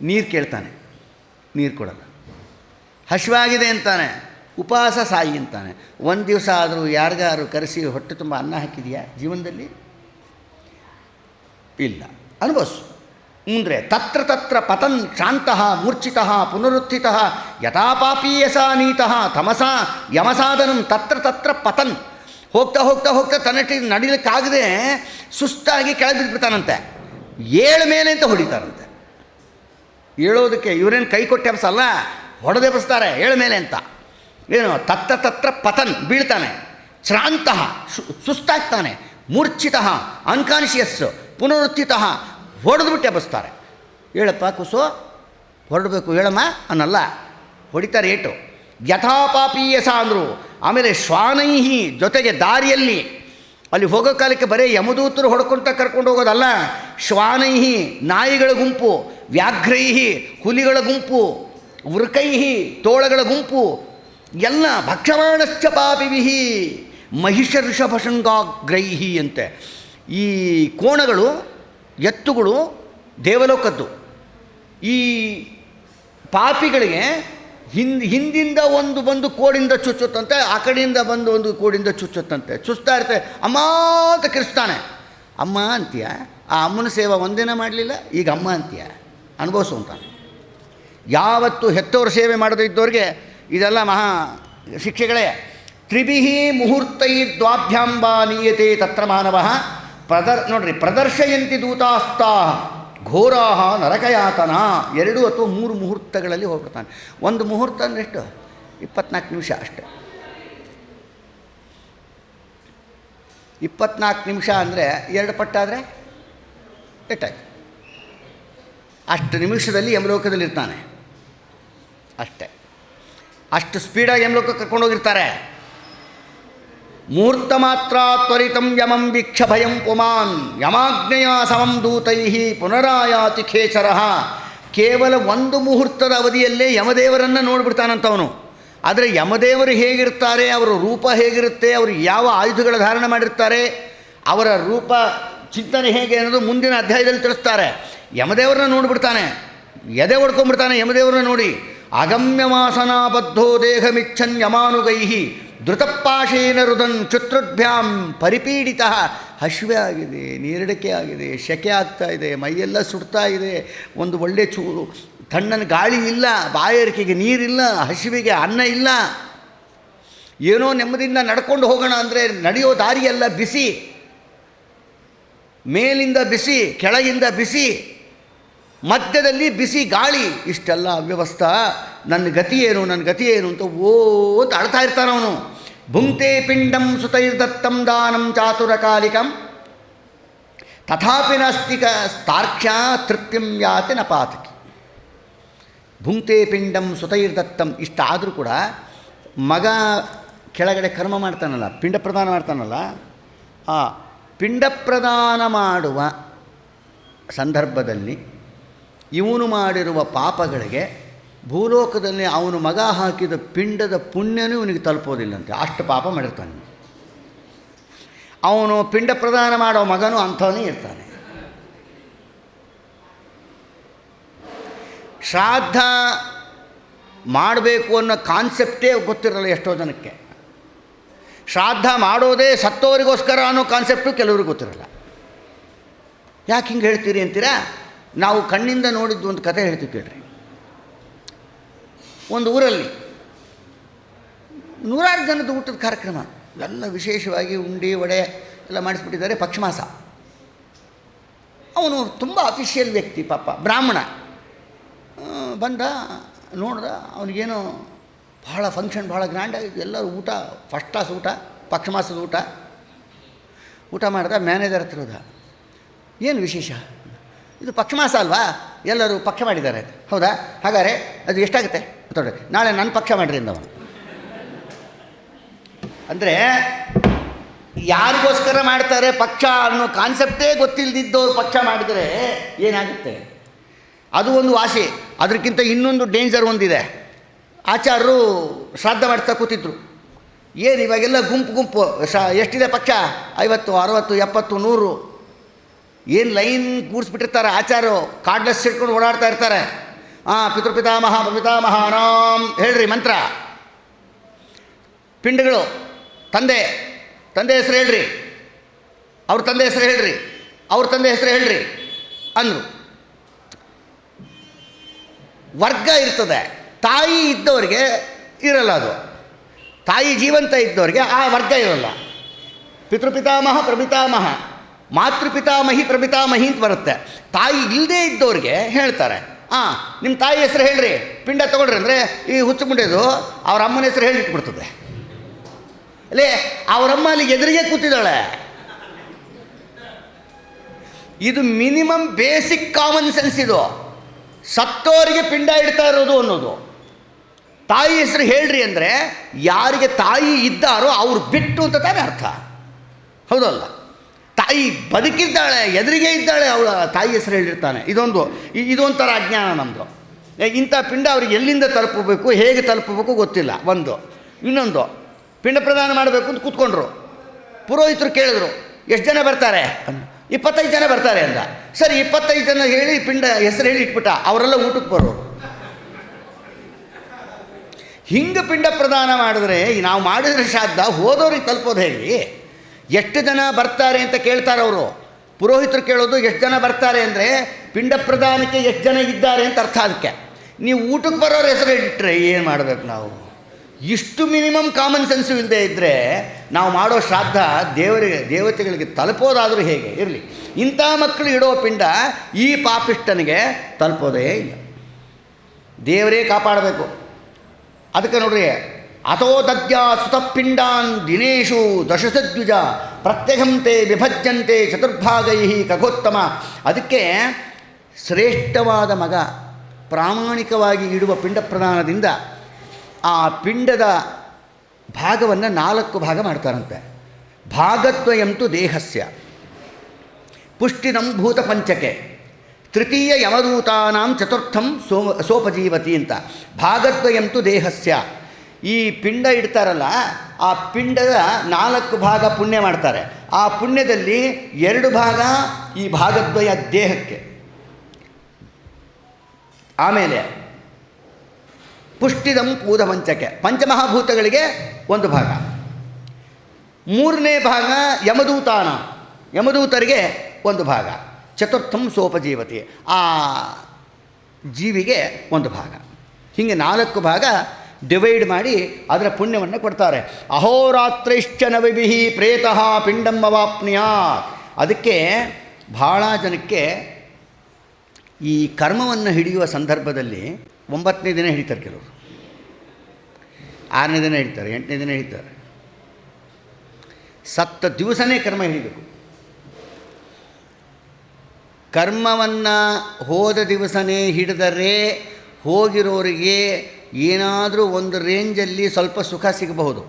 ನೀರು ಕೇಳ್ತಾನೆ. ನೀರು ಕೊಡಲ್ಲ. ಹಸಿವಾಗಿದೆ ಅಂತಾನೆ. ಉಪವಾಸ ಸಾಯಿ ಅಂತಾನೆ. ಒಂದು ದಿವಸ ಆದರೂ ಯಾರಿಗಾರು ಕರೆಸಿ ಹೊಟ್ಟೆ ತುಂಬ ಅನ್ನ ಹಾಕಿದೆಯಾ ಜೀವನದಲ್ಲಿ? ಇಲ್ಲ. ಅನುಭವಿಸು. ಮುಂದ್ರೆ ತತ್ರ ತತ್ರ ಪತನ್ ಶಾಂತಃ ಮೂರ್ಛಿತಃ ಪುನರುತ್ಥಿತಃ ಯಥಾ ಪಾಪೀಯಸ ನೀತಃ ತಮಸ ಯಮಸಾಧನಂ ತತ್ರ ತತ್ರ ಪತನ್. ಹೋಗ್ತಾ ಹೋಗ್ತಾ ಹೋಗ್ತಾ ತನ್ನಟ್ಟಿ ನಡಿಲಿಕ್ಕಾಗದೆ ಸುಸ್ತಾಗಿ ಕೆಳಗೆ ಬಿದ್ದುಬಿಡ್ತಾನಂತೆ ಏಳು ಮೇಲೆ ಅಂತ ಹೊಡಿತಾರಂತೆ. ಏಳೋದಕ್ಕೆ ಇವರೇನು ಕೈ ಕೊಟ್ಟೆ ಹೊಡೆದೇ ಎಬ್ಸ್ತಾರೆ ಏಳು ಮೇಲೆ ಅಂತ. ಏನು ತತ್ತ ತತ್ರ ಪತನ್ ಬೀಳ್ತಾನೆ. ಶ್ರಾಂತಃ ಸುಸ್ತಾಗ್ತಾನೆ. ಮೂರ್ಛಿತ ಅನ್ಕಾನ್ಷಿಯಸ್ ಪುನರುತ್ಥಿತ ಹೊಡೆದ್ಬಿಟ್ಟು ಎಬ್ಬಿಸ್ತಾರೆ ಹೇಳಪ್ಪ, ಕುಸು, ಹೊರಡಬೇಕು, ಹೇಳಮ್ಮ, ಅನ್ನಲ್ಲ. ಹೊಡಿತಾರೆ ಏಟು. ಯಥಾಪಾಪೀಯಸ ಅಂದರು. ಆಮೇಲೆ ಶ್ವಾನೈಹಿ ಜೊತೆಗೆ ದಾರಿಯಲ್ಲಿ. ಅಲ್ಲಿ ಹೋಗೋ ಕಾಲಕ್ಕೆ ಬರೀ ಯಮದೂತರು ಹೊಡ್ಕೊಂತ ಕರ್ಕೊಂಡು ಹೋಗೋದಲ್ಲ. ಶ್ವಾನೈಹಿ, ನಾಯಿಗಳ ಗುಂಪು, ವ್ಯಾಘ್ರೈಹಿ, ಹುಲಿಗಳ ಗುಂಪು, ವೃಕೈಹಿ, ತೋಳಗಳ ಗುಂಪು, ಎಲ್ಲ ಭಕ್ಷಮಾಣಶ್ಚ ಪಾಪಿವಿಹಿ ಮಹಿಷ ಋಷಭಶೃಂಗಾಗ್ರೈಹಿ ಅಂತೆ. ಈ ಕೋಣಗಳು, ಎತ್ತುಗಳು ದೇವಲೋಕದ್ದು. ಈ ಪಾಪಿಗಳಿಗೆ ಹಿಂದ್ ಹಿಂದಿಂದ ಒಂದು ಬಂದು ಕೋಡಿಂದ ಚುಚ್ಚುತ್ತಂತೆ, ಆ ಕಡೆಯಿಂದ ಬಂದು ಒಂದು ಕೋಡಿಂದ ಚುಚ್ಚುತ್ತಂತೆ. ಚುಚ್ತಾ ಇರ್ತೆ, ಅಮ್ಮ ಅಂತ ಕಿರಿಸ್ತಾನೆ ಅಮ್ಮ ಅಂತೀಯ? ಆ ಅಮ್ಮನ ಸೇವೆ ಒಂದಿನ ಮಾಡಲಿಲ್ಲ, ಈಗ ಅಮ್ಮ ಅಂತೀಯ? ಅನುಭವಿಸು ಅಂತಾನೆ ಯಾವತ್ತು ಹೆತ್ತೋರ ಸೇವೆ ಮಾಡದೇ ಇದ್ದವ್ರಿಗೆ ಇದೆಲ್ಲ ಮಹಾ ಶಿಕ್ಷೆಗಳೇ. ತ್ರಿಭಿಹಿ ಮುಹೂರ್ತೈರ್ದ್ವಾಭ್ಯಾಂಬಾ ನೀಯತೆ ತತ್ರ ಮಾನವ. ಪ್ರದರ್, ನೋಡ್ರಿ, ಪ್ರದರ್ಶಯಂತಿ ದೂತಾಸ್ತಾ ಘೋರಾಹ ನರಕಯಾತನ, ಎರಡು ಅಥವಾ ಮೂರು ಮುಹೂರ್ತಗಳಲ್ಲಿ ಹೋಗ್ಬಿಡ್ತಾನೆ. ಒಂದು ಮುಹೂರ್ತ ಅಂದರೆ ಎಷ್ಟು? ಇಪ್ಪತ್ನಾಲ್ಕು ನಿಮಿಷ ಅಷ್ಟೆ. ಇಪ್ಪತ್ನಾಲ್ಕು ನಿಮಿಷ ಅಂದರೆ ಎರಡು ಪಟ್ಟಾದರೆ ಎಷ್ಟಾಯ್ತು? ಅಷ್ಟು ನಿಮಿಷದಲ್ಲಿ ಯಮಲೋಕದಲ್ಲಿರ್ತಾನೆ. ಅಷ್ಟೆ. ಅಷ್ಟೇ ಅಷ್ಟು ಸ್ಪೀಡಾಗಿ ಯಮಲೋಕ ಕರ್ಕೊಂಡೋಗಿರ್ತಾರೆ ಮುಹೂರ್ತ ಮಾತ್ರ ತ್ವರಿತಂ ಯಮಂ ವೀಕ್ಷ ಭಯಂ ಪುಮಾನ್. ಯಮಾಗ್ನೆಯ ಸಮಂ ದೂತೈ ಪುನರಾಯಾತಿ ಖೇಚರ. ಕೇವಲ ಒಂದು ಮುಹೂರ್ತದ ಅವಧಿಯಲ್ಲೇ ಯಮದೇವರನ್ನು ನೋಡಿಬಿಡ್ತಾನಂತವನು. ಆದರೆ ಯಮದೇವರು ಹೇಗಿರ್ತಾರೆ, ಅವರ ರೂಪ ಹೇಗಿರುತ್ತೆ, ಅವರು ಯಾವ ಆಯುಧಗಳ ಧಾರಣ ಮಾಡಿರ್ತಾರೆ, ಅವರ ರೂಪ ಚಿಂತನೆ ಹೇಗೆ ಅನ್ನೋದು ಮುಂದಿನ ಅಧ್ಯಾಯದಲ್ಲಿ ತಿಳಿಸ್ತಾರೆ. ಯಮದೇವರನ್ನ ನೋಡಿಬಿಡ್ತಾನೆ. ಎದೆ ಹೊಡ್ಕೊಂಡ್ಬಿಡ್ತಾನೆ ಯಮದೇವರನ್ನ ನೋಡಿ. ಅಗಮ್ಯವಾಸನಾಬದ್ಧೋ ದೇಹಮಿಚ್ಛನ್ ಯಮಾನುಗೈಹಿ ಧೃತಪಾಶೇನ ರುದನ್ ಚತುರ್ಭ್ಯಾಂ ಪರಿಪೀಡಿತ. ಹಶ್ವೆ ಆಗಿದೆ, ನೀರಡಿಕೆ ಆಗಿದೆ, ಶೆಕೆ ಆಗ್ತಾ ಇದೆ, ಮೈಯೆಲ್ಲ ಸುಡ್ತಾ ಇದೆ. ಒಂದು ಒಳ್ಳೆ ಚೂರು ತಣ್ಣನ ಗಾಳಿ ಇಲ್ಲ ಬಾಯರಿಕೆಗೆ ನೀರಿಲ್ಲ ಹಸಿವಿಗೆ ಅನ್ನ ಇಲ್ಲ. ಏನೋ ನೆಮ್ಮದಿಯಿಂದ ನಡ್ಕೊಂಡು ಹೋಗೋಣ ಅಂದರೆ ನಡೆಯೋ ದಾರಿಯೆಲ್ಲ ಬಿಸಿ. ಮೇಲಿಂದ ಬಿಸಿ, ಕೆಳಗಿಂದ ಬಿಸಿ. ಮಧ್ಯದಲ್ಲಿ ಬಿಸಿ ಗಾಳಿ, ಇಷ್ಟೆಲ್ಲ ಅವ್ಯವಸ್ಥ ನನ್ನ ಗತಿ ಏನು ನನ್ನ ಗತಿ ಏನು ಅಂತ ಓ ಅಳ್ತಾ ಇರ್ತಾನವನು ಭುಂಕ್ತೆ ಪಿಂಡಂ ಸುತೈರ್ದತ್ತಂ ದಾನಂ ಚಾತುರಕಾಲಿಕಂ. ತಥಾಪಿ ನಾಸ್ತಿಕ ಸ್ತಾರ್ಕ್ಷ್ಯ ತೃಪ್ತಿಂ ಯಾತಿ ನಪಾತಕಿ. ಪಾತಕಿ ಭುಂಕ್ತೆ ಪಿಂಡಂ ಸುತೈರ್ದತ್ತಂ, ಇಷ್ಟಾದರೂ ಕೂಡ ಮಗ ಕೆಳಗಡೆ ಕರ್ಮ ಮಾಡ್ತಾನಲ್ಲ, ಪಿಂಡ ಪ್ರದಾನ ಮಾಡ್ತಾನಲ್ಲ, ಆ ಪಿಂಡ ಪ್ರದಾನ ಮಾಡುವ ಸಂದರ್ಭದಲ್ಲಿ ಇವನು ಮಾಡಿರುವ ಪಾಪಗಳಿಗೆ ಭೂಲೋಕದಲ್ಲಿ ಅವನು ಮಗ ಹಾಕಿದ ಪಿಂಡದ ಪುಣ್ಯನೂ ಇವನಿಗೆ ತಲುಪೋದಿಲ್ಲಂತೆ. ಅಷ್ಟು ಪಾಪ ಮಾಡಿರ್ತಾನೆ ಅವನು ಪಿಂಡ ಪ್ರದಾನ ಮಾಡೋ ಮಗನೂ ಅಂಥವನೇ ಇರ್ತಾನೆ. ಶ್ರಾದ್ದ ಮಾಡಬೇಕು ಅನ್ನೋ ಕಾನ್ಸೆಪ್ಟೇ ಗೊತ್ತಿರಲ್ಲ ಎಷ್ಟೋ ಜನಕ್ಕೆ. ಶ್ರಾದ್ದ ಮಾಡೋದೇ ಸತ್ತೋರಿಗೋಸ್ಕರ ಅನ್ನೋ ಕಾನ್ಸೆಪ್ಟು ಕೆಲವ್ರಿಗೆ ಗೊತ್ತಿರಲ್ಲ. ಯಾಕೆ ಹಿಂಗೆ ಹೇಳ್ತೀರಿ ಅಂತೀರಾ? ನಾವು ಕಣ್ಣಿಂದ ನೋಡಿದ್ದು ಒಂದು ಕತೆ ಹೇಳ್ತೀವಿ ಕೇಳ್ರಿ. ಒಂದು ಊರಲ್ಲಿ ನೂರಾರು ಜನದ ಊಟದ ಕಾರ್ಯಕ್ರಮ. ಎಲ್ಲ ವಿಶೇಷವಾಗಿ ಉಂಡಿ, ವಡೆ ಎಲ್ಲ ಮಾಡಿಸ್ಬಿಟ್ಟಿದ್ದಾರೆ, ಪಕ್ಷಮಾಸ. ಅವನು ತುಂಬ ಅಫಿಷಿಯಲ್ ವ್ಯಕ್ತಿ, ಪಾಪ, ಬ್ರಾಹ್ಮಣ. ಬಂದ, ನೋಡ್ದ, ಅವನಿಗೇನೋ ಭಾಳ ಫಂಕ್ಷನ್ ಭಾಳ ಗ್ರ್ಯಾಂಡಾಗಿ ಎಲ್ಲರೂ ಊಟ ಫಸ್ಟ್ ಕ್ಲಾಸ್ ಊಟ, ಪಕ್ಷಮಾಸದ ಊಟ. ಊಟ ಮಾಡ್ದ ಮ್ಯಾನೇಜರ್ ಹತ್ರ ಏನು ವಿಶೇಷ? ಇದು ಪಕ್ಷಮಾಸ ಅಲ್ವಾ? ಎಲ್ಲರೂ ಪಕ್ಷ ಮಾಡಿದ್ದಾರೆ ಹೌದಾ? ಹಾಗಾದರೆ ಅದು ಎಷ್ಟಾಗುತ್ತೆ? ತೊಡ್ರಿ ನಾಳೆ ನನ್ನ ಪಕ್ಷ ಮಾಡಿರಿ ಅಂದವ. ಅಂದರೆ ಯಾರಿಗೋಸ್ಕರ ಮಾಡ್ತಾರೆ ಪಕ್ಷ ಅನ್ನೋ ಕಾನ್ಸೆಪ್ಟೇ ಗೊತ್ತಿಲ್ಲದಿದ್ದವ್ರು ಪಕ್ಷ ಮಾಡಿದರೆ ಏನಾಗುತ್ತೆ? ಅದು ಒಂದು ವಾಸಿ. ಅದಕ್ಕಿಂತ ಇನ್ನೊಂದು ಡೇಂಜರ್ ಒಂದಿದೆ. ಆಚಾರ್ಯರು ಶ್ರಾದ್ದ ಮಾಡ್ತಾ ಕೂತಿದ್ರು. ಏನು ಇವಾಗೆಲ್ಲ ಗುಂಪು ಗುಂಪು. ಶ ಎಷ್ಟಿದೆ ಪಕ್ಷ? ಐವತ್ತು, ಅರವತ್ತು, ಎಪ್ಪತ್ತು, ನೂರು. ಏನು ಲೈನ್ ಕೂರಿಸ್ಬಿಟ್ಟಿರ್ತಾರೆ ಆಚಾರ್ಯರು? ಕಾರ್ಡ್ಲೆಸ್ ಇಟ್ಕೊಂಡು ಓಡಾಡ್ತಾ ಇರ್ತಾರೆ. ಹಾಂ ಪಿತೃಪಿತಾಮಹ ಪಿತಾಮಹ ಅನಾಮ್. ಹೇಳ್ರಿ, ಮಂತ್ರ. ಪಿಂಡಗಳು, ತಂದೆ. ತಂದೆ ಹೆಸರು ಹೇಳ್ರಿ. ಅವ್ರ ತಂದೆ ಹೆಸರು ಹೇಳ್ರಿ. ಅವ್ರ ತಂದೆ ಹೆಸರು ಹೇಳ್ರಿ. ಅಂದರು. ವರ್ಗ ಇರ್ತದೆ. ತಾಯಿ ಇದ್ದವ್ರಿಗೆ ಇರಲ್ಲ ಅದು. ತಾಯಿ ಜೀವಂತ ಇದ್ದವ್ರಿಗೆ ಆ ವರ್ಗ ಇರಲ್ಲ. ಪಿತೃಪಿತಾಮಹ, ಪ್ರಪಿತಾಮಹ. ಮಾತೃಪಿತಾಮಹಿ ಪ್ರಪಿತಾಮಹಿ ಅಂತ ಬರುತ್ತೆ. ತಾಯಿ ಇಲ್ಲದೇ ಇದ್ದವ್ರಿಗೆ ಹೇಳ್ತಾರೆ. ಹಾಂ ನಿಮ್ಮ ತಾಯಿ ಹೆಸರು ಹೇಳ್ರಿ. ಪಿಂಡ ತೊಗೊಳ್ರಿ ಅಂದರೆ ಈ ಹುಚ್ಚು ಮುಂಡೆದು ಅವ್ರ ಅಮ್ಮನ ಹೆಸರು ಹೇಳಿಟ್ಬಿಡ್ತದೆ ಅಲ್ಲೇ ಅವರಮ್ಮ ಅಲ್ಲಿ ಎದುರಿಗೆ ಕೂತಿದ್ದಾಳೆ. ಇದು ಮಿನಿಮಮ್ ಬೇಸಿಕ್ ಕಾಮನ್ ಸೆನ್ಸ್ ಇದು. ಸತ್ತೋರಿಗೆ ಪಿಂಡ ಇಡ್ತಾ ಇರೋದು ಅನ್ನೋದು. ತಾಯಿ ಹೆಸರು ಹೇಳ್ರಿ ಅಂದರೆ ಯಾರಿಗೆ ತಾಯಿ ಇದ್ದಾರೋ ಅವ್ರು ಬಿಟ್ಟು ಅಂತ ತಾನೇ ಅರ್ಥ. ಹೌದಲ್ಲ? ತಾಯಿ ಬದುಕಿದ್ದಾಳೆ ಎದುರಿಗೆ ಇದ್ದಾಳೆ, ಅವಳ ತಾಯಿ ಹೆಸರು ಹೇಳಿರ್ತಾನೆ. ಇದೊಂದು ಇದೊಂಥರ ಅಜ್ಞಾನ ನಮ್ಮದು ಇಂಥ ಪಿಂಡ ಅವ್ರಿಗೆ ಎಲ್ಲಿಂದ ತಲುಪಬೇಕು, ಹೇಗೆ ತಲುಪಬೇಕು ಗೊತ್ತಿಲ್ಲ. ಒಂದು, ಇನ್ನೊಂದು, ಪಿಂಡ ಪ್ರದಾನ ಮಾಡಬೇಕು ಅಂತ ಕೂತ್ಕೊಂಡ್ರು. ಪುರೋಹಿತರು ಕೇಳಿದ್ರು, ಎಷ್ಟು ಜನ ಬರ್ತಾರೆ. ಇಪ್ಪತ್ತೈದು ಜನ ಬರ್ತಾರೆ ಅಂದ. ಸರಿ, ಇಪ್ಪತ್ತೈದು ಜನ ಹೇಳಿ ಪಿಂಡ ಹೆಸರು ಹೇಳಿ ಇಟ್ಬಿಟ್ಟ, ಅವರೆಲ್ಲ ಊಟಕ್ಕೆ ಬರೋರು ಹಿಂಗೆ ಪಿಂಡ ಪ್ರದಾನ ಮಾಡಿದ್ರೆ ನಾವು ಮಾಡಿದ್ರೆ ಶ್ರಾದ್ದ, ಹೋದವ್ರಿಗೆ ತಲುಪೋದು ಹೇಗೆ? ಎಷ್ಟು ಜನ ಬರ್ತಾರೆ ಅಂತ ಕೇಳ್ತಾರೆ ಅವರು. ಪುರೋಹಿತರು ಕೇಳೋದು ಎಷ್ಟು ಜನ ಬರ್ತಾರೆ ಅಂದರೆ ಪಿಂಡ ಪ್ರಧಾನಕ್ಕೆ ಎಷ್ಟು ಜನ ಇದ್ದಾರೆ ಅಂತ ಅರ್ಥ ಅದಕ್ಕೆ. ನೀವು ಊಟಕ್ಕೆ ಬರೋರ ಹೆಸರು ಇಟ್ಟರೆ ಏನು ಮಾಡಬೇಕು ನಾವು? ಇಷ್ಟು ಮಿನಿಮಮ್ ಕಾಮನ್ ಸೆನ್ಸು ಇಲ್ಲದೆ ಇದ್ದರೆ ನಾವು ಮಾಡೋ ಶ್ರಾದ್ದ ದೇವರಿಗೆ, ದೇವತೆಗಳಿಗೆ ತಲುಪೋದಾದರೂ ಹೇಗೆ? ಇರಲಿ. ಇಂಥ ಮಕ್ಕಳು ಇಡೋ ಪಿಂಡ ಈ ಪಾಪಿಷ್ಟನಿಗೆ ತಲುಪೋದೇ ಇಲ್ಲ. ದೇವರೇ ಕಾಪಾಡಬೇಕು. ಅದಕ್ಕೆ ನೋಡ್ರಿ ಅಥೋ ದದ್ಯ ಸುತಪಿಂಡಾನ್ ದಿನೇಶು ದಶಸದ್ವಿಜ ಪ್ರತ್ಯಹಂತೆ ವಿಭಜ್ಯಂತೆ ಚತುರ್ಭಾಗೈ ಕಗೋತ್ತಮ ಅದಕ್ಕೆ ಶ್ರೇಷ್ಠವಾದ ಮಗ ಪ್ರಾಮಾಣಿಕವಾಗಿ ಇಡುವ ಪಿಂಡ ಪ್ರದಾನದಿಂದ ಆ ಪಿಂಡದ ಭಾಗವನ್ನು ನಾಲ್ಕು ಭಾಗ ಮಾಡ್ತಾರಂತೆ. ಭಾಗದ್ವಯಂತು ದೇಹಸ್ಯ. ಪುಷ್ಟಿನಂ ಭೂತ ಪಂಚಕೆ. ತೃತೀಯ ಯಮದೂತಾನಾಂ ಚತುರ್ಥಂ ಸೋ ಸೋಪಜೀವತಿ ಅಂತ. ಭಾಗದ್ವಯಂತು ದೇಹಸ್ಯ. ಈ ಪಿಂಡ ಇಡ್ತಾರಲ್ಲ, ಆ ಪಿಂಡದ ನಾಲ್ಕು ಭಾಗ ಪುಣ್ಯ ಮಾಡ್ತಾರೆ. ಆ ಪುಣ್ಯದಲ್ಲಿ ಎರಡು ಭಾಗ ಈ ಭಾಗದ್ವಯ ದೇಹಕ್ಕೆ. ಆಮೇಲೆ ಪುಷ್ಟಿದಂ ಪೂದ ಪಂಚಕೆ ಪಂಚಮಹಾಭೂತಗಳಿಗೆ ಒಂದು ಭಾಗ. ಮೂರನೇ ಭಾಗ ಯಮದೂತಾನ, ಯಮದೂತರಿಗೆ ಒಂದು ಭಾಗ. ಚತುರ್ಥಂ ಸೋಪಜೀವತಿ, ಆ ಜೀವಿಗೆ ಒಂದು ಭಾಗ. ಹೀಗೆ ನಾಲ್ಕು ಭಾಗ ಡಿವೈಡ್ ಮಾಡಿ ಅದರ ಪುಣ್ಯವನ್ನು ಕೊಡ್ತಾರೆ. ಅಹೋರಾತ್ರೈಶ್ಚ ನವಿಭಿ ಪ್ರೇತಃ ಪಿಂಡಮ್ಮವಾಪ್ನಿಯ ಅದಕ್ಕೆ ಭಾಳ ಜನಕ್ಕೆ ಈ ಕರ್ಮವನ್ನು ಹಿಡಿಯುವ ಸಂದರ್ಭದಲ್ಲಿ ಒಂಬತ್ತನೇ ದಿನ ಹಿಡಿತಾರೆ ಕೆಲವರು. ಆರನೇ ದಿನ ಹಿಡಿತಾರೆ, ಎಂಟನೇ ದಿನ ಹಿಡಿತಾರೆ. ಸತ್ತ ದಿವಸನೇ ಕರ್ಮ ಹಿಡಿಬೇಕು. ಕರ್ಮವನ್ನು ಹೋದ ದಿವಸನೇ ಹಿಡಿದರೆ ಹೋಗಿರೋರಿಗೆ ಏನಾದರೂ ಒಂದು ರೇಂಜಲ್ಲಿ ಸ್ವಲ್ಪ ಸುಖ ಸಿಗಬಹುದು.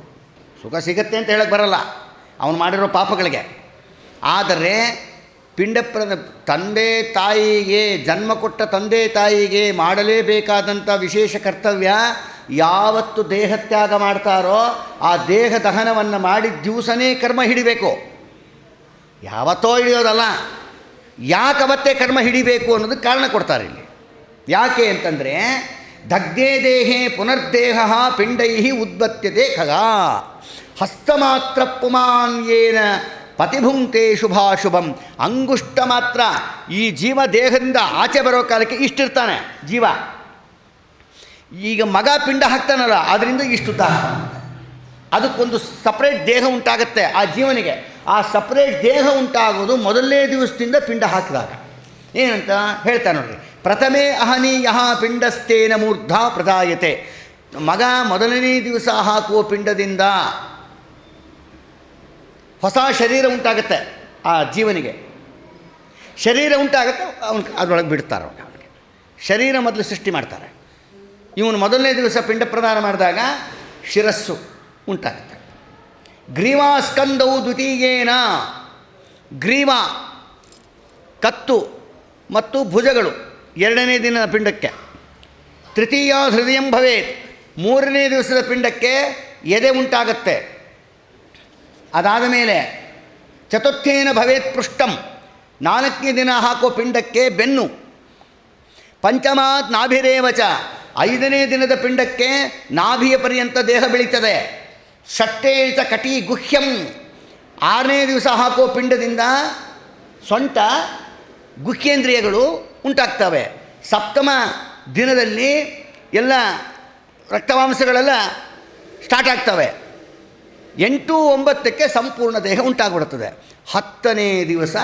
ಸುಖ ಸಿಗತ್ತೆ ಅಂತ ಹೇಳಕ್ಕೆ ಬರಲ್ಲ. ಅವನು ಮಾಡಿರೋ ಪಾಪಗಳಿಗೆ. ಆದರೆ ಪಿಂಡಪ್ರದ ತಂದೆ ತಾಯಿಗೆ, ಜನ್ಮ ಕೊಟ್ಟ ತಂದೆ ತಾಯಿಗೆ ಮಾಡಲೇಬೇಕಾದಂಥ ವಿಶೇಷ ಕರ್ತವ್ಯ ಯಾವತ್ತು ದೇಹತ್ಯಾಗ ಮಾಡ್ತಾರೋ ಆ ದೇಹ ದಹನವನ್ನು ಮಾಡಿದ ದಿವಸನೇ ಕರ್ಮ ಹಿಡಿಬೇಕು. ಯಾವತ್ತೋ ಹಿಡಿಯೋದಲ್ಲ. ಯಾಕೆ ಅವತ್ತೇ ಕರ್ಮ ಹಿಡಿಬೇಕು ಅನ್ನೋದಕ್ಕೆ ಕಾರಣ ಕೊಡ್ತಾರೆ ಇಲ್ಲಿ. ಯಾಕೆ ಅಂತಂದರೆ ದಗ್ಧೇ ದೇಹೇ ಪುನರ್ದೇಹ ಪಿಂಡೈ ಖಗ ಹಸ್ತಮಾತ್ರ ಪುಮಾನ್ ಏನ ಪತಿಭುಂಕ್ತೆ ಶುಭಾಶುಭಂ. ಅಂಗುಷ್ಟ ಮಾತ್ರ ಈ ಜೀವ ದೇಹದಿಂದ ಆಚೆ ಬರೋ ಕಾಲಕ್ಕೆ ಇಷ್ಟಿರ್ತಾನೆ, ಜೀವ. ಈಗ ಮಗ ಪಿಂಡ ಹಾಕ್ತಾನಲ್ಲ ಅದರಿಂದ ಇಷ್ಟು ಅದಕ್ಕೊಂದು ಸಪ್ರೇಟ್ ದೇಹ ಉಂಟಾಗುತ್ತೆ ಆ ಜೀವನಿಗೆ. ಆ ಸಪ್ರೇಟ್ ದೇಹ ಉಂಟಾಗೋದು ಮೊದಲನೇ ದಿವಸದಿಂದ ಪಿಂಡ ಹಾಕಿದಾಗ. ಏನಂತ ಹೇಳ್ತಾನೆ ನೋಡ್ರಿ. ಪ್ರಥಮೇ ಅಹನಿ ಯಹ ಪಿಂಡಸ್ತೇನ ಮೂರ್ಧ ಪ್ರದಾಯತೆ. ಮಗ ಮೊದಲನೇ ದಿವಸ ಹಾಕುವ ಪಿಂಡದಿಂದ ಹೊಸ ಶರೀರ ಉಂಟಾಗುತ್ತೆ ಆ ಜೀವನಿಗೆ. ಶರೀರ ಉಂಟಾಗುತ್ತೆ, ಅವನು ಅದರೊಳಗೆ ಬಿಡ್ತಾರೆ ಅವ್ನಿಗೆ ಅವನಿಗೆ. ಶರೀರ ಮೊದಲು ಸೃಷ್ಟಿ ಮಾಡ್ತಾರೆ. ಇವನು ಮೊದಲನೇ ದಿವಸ ಪಿಂಡ ಪ್ರದಾನ ಮಾಡಿದಾಗ ಶಿರಸ್ಸು ಉಂಟಾಗುತ್ತೆ. ಗ್ರೀವಾಸ್ಕಂದವು ದ್ವಿತೀಯೇನ. ಗ್ರೀವ ಕತ್ತು ಮತ್ತು ಭುಜಗಳು ಎರಡನೇ ದಿನದ ಪಿಂಡಕ್ಕೆ. ತೃತೀಯ ಹೃದಯಂ ಭವೇತ್. ಮೂರನೇ ದಿವಸದ ಪಿಂಡಕ್ಕೆ ಎದೆ ಉಂಟಾಗತ್ತೆ. ಅದಾದ ಮೇಲೆ ಚತುರ್ಥೇನ ಭವೇತ್ ಪೃಷ್ಟಂ ನಾಲ್ಕನೇ ದಿನ ಹಾಕೋ ಪಿಂಡಕ್ಕೆ ಬೆನ್ನು. ಪಂಚಮಾತ್ ನಾಭಿರೇವಚ ಐದನೇ ದಿನದ ಪಿಂಡಕ್ಕೆ ನಾಭಿಯ ಪರ್ಯಂತ ದೇಹ ಬೆಳೀತದೆ. ಚ ಕಟಿ ಗುಹ್ಯಂ. ಆರನೇ ದಿವಸ ಹಾಕೋ ಪಿಂಡದಿಂದ ಸೊಂಟ ಗುಹ್ಯೇಂದ್ರಿಯಗಳು ಉಂಟಾಗ್ತವೆ. ಸಪ್ತಮ ದಿನದಲ್ಲಿ ಎಲ್ಲ ರಕ್ತಮಾಂಸಗಳೆಲ್ಲ ಸ್ಟಾರ್ಟ್ ಆಗ್ತವೆ. ಎಂಟು ಒಂಬತ್ತಕ್ಕೆ ಸಂಪೂರ್ಣ ದೇಹ ಉಂಟಾಗ್ಬಿಡುತ್ತದೆ. ಹತ್ತನೇ ದಿವಸ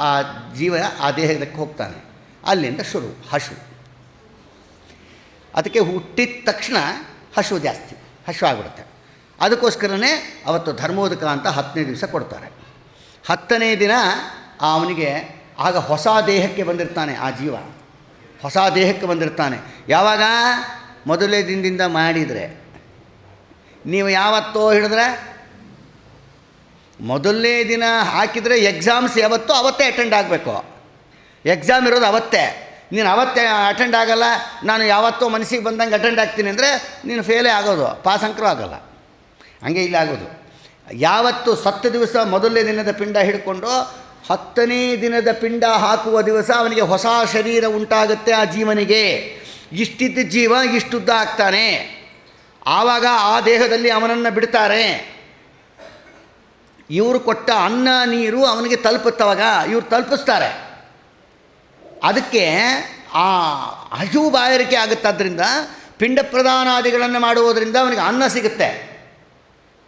ಆ ಜೀವ ಆ ದೇಹಕ್ಕೆ ಹೋಗ್ತಾನೆ. ಅಲ್ಲಿಂದ ಶುರು, ಹಶು. ಅದಕ್ಕೆ ಹುಟ್ಟಿದ ತಕ್ಷಣ ಹಶು ಜಾಸ್ತಿ ಹಸು ಆಗ್ಬಿಡುತ್ತೆ. ಅದಕ್ಕೋಸ್ಕರನೇ ಅವತ್ತು ಧರ್ಮೋದಕ ಅಂತ ಹತ್ತನೇ ದಿವಸ ಕೊಡ್ತಾರೆ. ಹತ್ತನೇ ದಿನ ಅವನಿಗೆ ಆಗ ಹೊಸ ದೇಹಕ್ಕೆ ಬಂದಿರ್ತಾನೆ ಆ ಜೀವ. ಹೊಸ ದೇಹಕ್ಕೆ ಬಂದಿರ್ತಾನೆ. ಯಾವಾಗ? ಮೊದಲೇ ದಿನದಿಂದ ಮಾಡಿದರೆ. ನೀವು ಯಾವತ್ತೋ ಹಿಡಿದ್ರೆ ಮೊದಲನೇ ದಿನ ಹಾಕಿದರೆ ಎಕ್ಸಾಮ್ಸ್ ಯಾವತ್ತೋ ಅವತ್ತೇ ಅಟೆಂಡ್ ಆಗಬೇಕು. ಎಕ್ಸಾಮ್ ಇರೋದು ಅವತ್ತೇ. ನೀನು ಅವತ್ತೇ ಅಟೆಂಡ್ ಆಗಲ್ಲ, ನಾನು ಯಾವತ್ತೋ ಮನಸ್ಸಿಗೆ ಬಂದಂಗೆ ಅಟೆಂಡ್ ಆಗ್ತೀನಿ ಅಂದರೆ ನೀನು ಫೇಲೇ ಆಗೋದು ಪಾಸ್ ಅಂಕರೂ ಆಗೋಲ್ಲ. ಹಂಗೆ ಇಲ್ಲ ಆಗೋದು. ಯಾವತ್ತು ಸತ್ತು ದಿವಸ ಮೊದಲನೇ ದಿನದ ಪಿಂಡ ಹಿಡ್ಕೊಂಡು ಹತ್ತನೇ ದಿನದ ಪಿಂಡ ಹಾಕುವ ದಿವಸ ಅವನಿಗೆ ಹೊಸ ಶರೀರ ಉಂಟಾಗುತ್ತೆ ಆ ಜೀವನಿಗೆ. ಇಷ್ಟಿದ್ದ ಜೀವ ಇಷ್ಟುದ್ದ ಆಗ್ತಾನೆ. ಆವಾಗ ಆ ದೇಹದಲ್ಲಿ ಅವನನ್ನು ಬಿಡ್ತಾರೆ. ಇವರು ಕೊಟ್ಟ ಅನ್ನ, ನೀರು ಅವನಿಗೆ ತಲುಪುತ್ತವಾಗ ಇವ್ರು ತಲುಪಿಸ್ತಾರೆ. ಅದಕ್ಕೆ ಆ ಹಸಿವು ಬಾಯಾರಿಕೆ ಆಗುತ್ತಾದ್ರಿಂದ, ಪಿಂಡ ಪ್ರದಾನಾದಿಗಳನ್ನು ಮಾಡುವುದರಿಂದ ಅವನಿಗೆ ಅನ್ನ ಸಿಗುತ್ತೆ.